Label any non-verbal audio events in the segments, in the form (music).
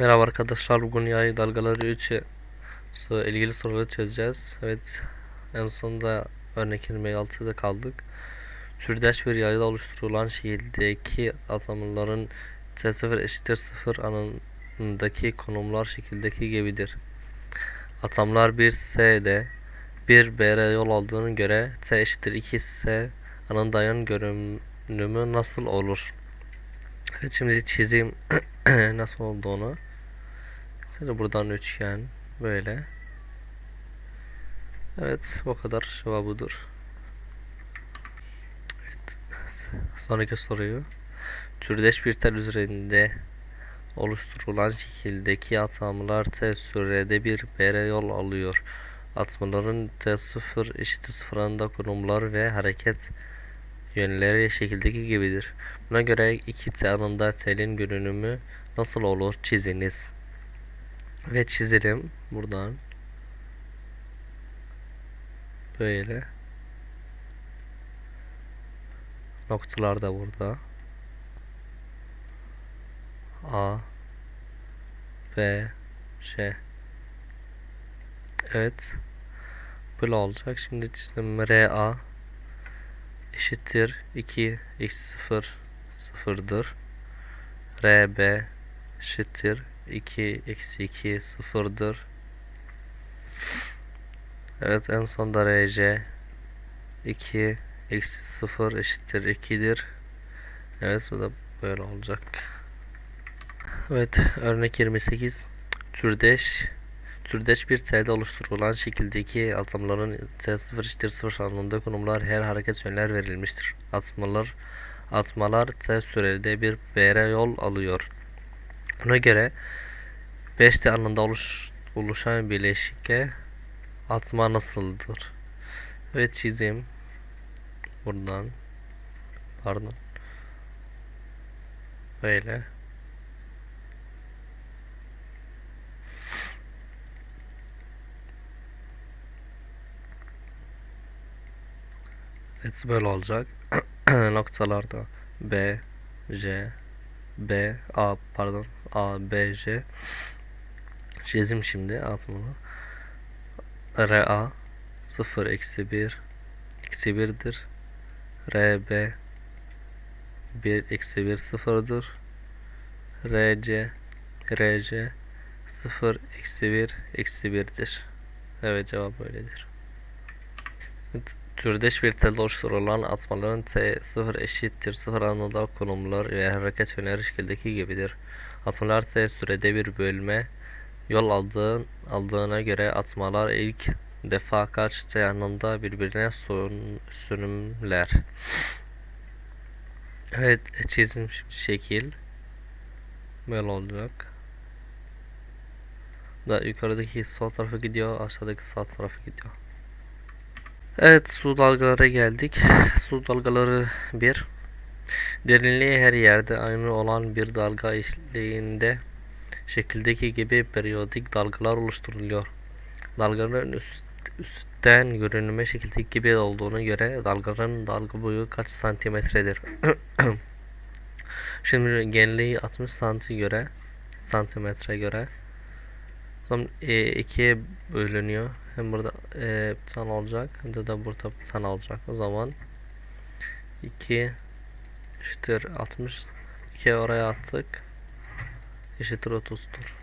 Merhaba arkadaşlar bugün yay dalgaları 3 ilgili soruları çözeceğiz. Evet en sonunda örnek 26'da kaldık. Türdeş bir yayda oluşturulan şekildeki atamaların T0 eşittir 0 anındaki konumlar şekildeki gibidir. Atamlar bir S'de bir BR yol aldığına göre T eşittir 2 S anındayan görünümü nasıl olur? Evet şimdi çizeyim (clears throat) nasıl olduğunu. Şöyle buradan üçgen böyle. Evet o kadar cevabıdır. Evet sonraki soruyu. Türdeş bir tel üzerinde oluşturulan şekildeki atamalar t sürede bir BR yol alıyor. Atmaların t0 eşittir sıfırında konumlar ve hareket yönleri şekildeki gibidir. Buna göre iki t anında telin görünümü nasıl olur çiziniz. Ve çizelim buradan. Böyle. Noktalar da burada. A B J Evet. Böyle olacak. Şimdi çizim RA eşittir 2 x 0 sıfırdır. RB eşittir 2 eksi 2 sıfırdır. Evet en sonda RC 2 eksi 0 eşittir 2'dir. Evet bu da böyle olacak. Evet örnek 28 türdeş türdeş bir T'de oluşturulan şekildeki atımların T0 eşittir 0 anlamında konumlar her hareket yönler verilmiştir. Atmalar atmalar T sürede bir BR yol alıyor. Buna göre 5T anında oluş, oluşan bileşike atma nasıldır? Evet çizeyim. Buradan. Pardon. Böyle. Evet böyle olacak. (clears throat) Noktalarda B, J, B, A pardon A, B, J çizim şimdi atmalı. R, A 0 eksi 1 eksi 1'dir. R, B 1 eksi 1 sıfırdır. R, C R, C 0 eksi 1 eksi 1'dir. Evet cevap böyledir. Evet, türdeş bir telde oluşturulan atmaların T0 eşittir 0 anında konumlar ve hareket yönleri şekildeki gibidir. Atmalar T sürede bir bölme yol aldığın, aldığına göre atmalar ilk defa kaç T anında birbirine son, sürümler. Evet çizim şekil böyle olacak. Da yukarıdaki sol tarafa gidiyor, aşağıdaki sağ tarafa gidiyor. Evet su dalgalara geldik. Su dalgaları bir derinliği her yerde aynı olan bir dalga eşliğinde şekildeki gibi periyodik dalgalar oluşturuluyor. Dalgaların üst, üstten görünüme şekildeki gibi olduğunu göre dalgaların dalga boyu kaç santimetredir? (clears throat) Şimdi genliği 60 santi göre santimetre göre Tam e, ikiye bölünüyor. Hem burada e, bir tane olacak hem de, de burada bir tane olacak. O zaman 2 eşittir 60 2 oraya attık. Eşittir 30'dur.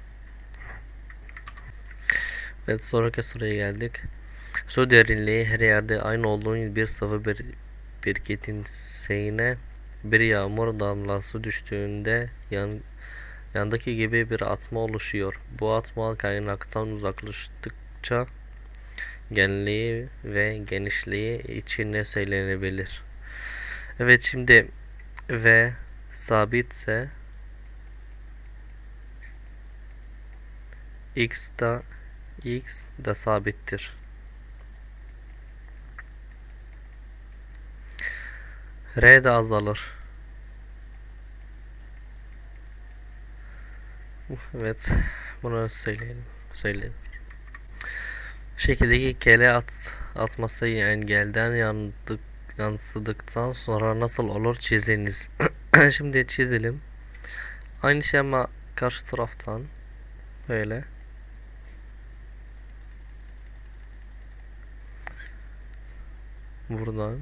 Evet sonraki soruya geldik. Su derinliği her yerde aynı olduğu bir sıvı bir birikintin seyine bir yağmur damlası düştüğünde yan, yandaki gibi bir atma oluşuyor. Bu atma kaynaktan uzaklaştıkça genliği ve genişliği için ne söylenebilir? Evet şimdi V sabitse x da x da sabittir. R de azalır. Evet, bunu söyleyelim. Söyleyelim. Şekildeki kele at, atması engelden yandık, yansıdıktan sonra nasıl olur çiziniz. (clears throat) Şimdi çizelim. Aynı şema karşı taraftan Böyle. Buradan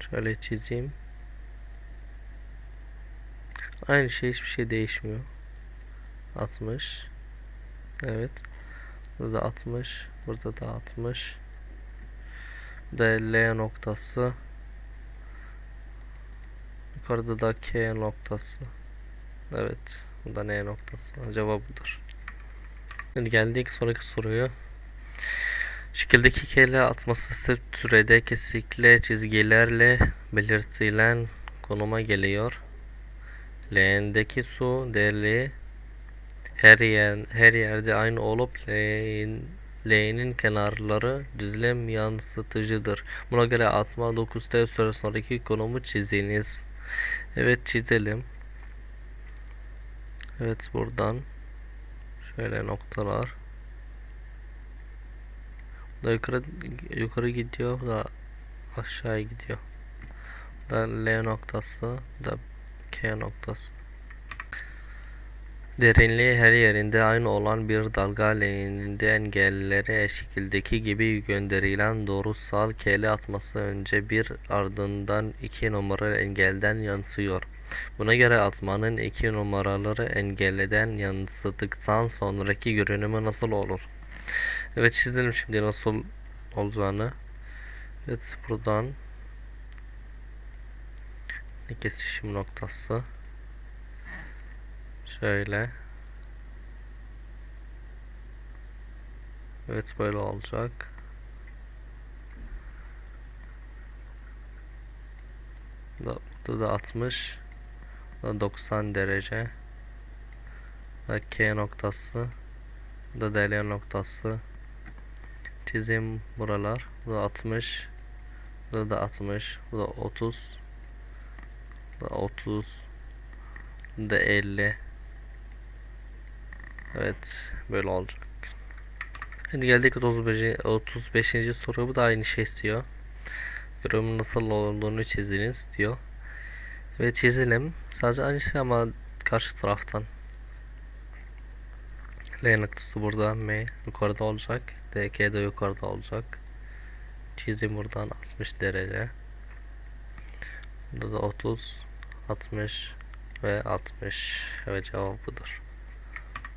şöyle çizeyim. Aynı şey hiçbir şey değişmiyor. 60. Evet. Burada da 60. Burada da 60. Bu da L noktası. Yukarıda da K noktası. Evet. Bu da N noktası. Cevap budur. Şimdi geldik sonraki soruya. Şekildeki kele atması türede kesikli çizgilerle belirtilen konuma geliyor. Leğendeki su değerli her yer her yerde aynı olup leğen, leğenin kenarları düzlem yansıtıcıdır. Buna göre atma 9 t süre sonraki konumu çiziniz. Evet çizelim. Evet buradan şöyle noktalar. Da yukarı yukarı gidiyor, da aşağı gidiyor. Da L noktası, da K noktası. Derinliği her yerinde aynı olan bir dalga leğeninde engellere şekildeki gibi gönderilen doğrusal kele atması önce bir ardından iki numaralı engelden yansıyor. Buna göre atmanın iki numaraları engelleden yansıdıktan sonraki görünümü nasıl olur? Evet çizelim şimdi nasıl olacağını. Evet buradan kesişim noktası. Şöyle. Evet böyle olacak. Burada, burada da 60. Burada 90 derece. Burada K noktası. Burada DL noktası. Çizim buralar. Burada 60. Burada da 60. Burada 30. Burada 30. Burada 50. Evet böyle olacak. Şimdi geldik 35. 35. soruya bu da aynı şey istiyor. Yorumun nasıl olduğunu çiziniz diyor. Evet çizelim. Sadece aynı şey ama karşı taraftan. L noktası burada M yukarıda olacak. DK de yukarıda olacak. Çizim buradan 60 derece. Burada da 30, 60 ve 60. Evet cevap budur.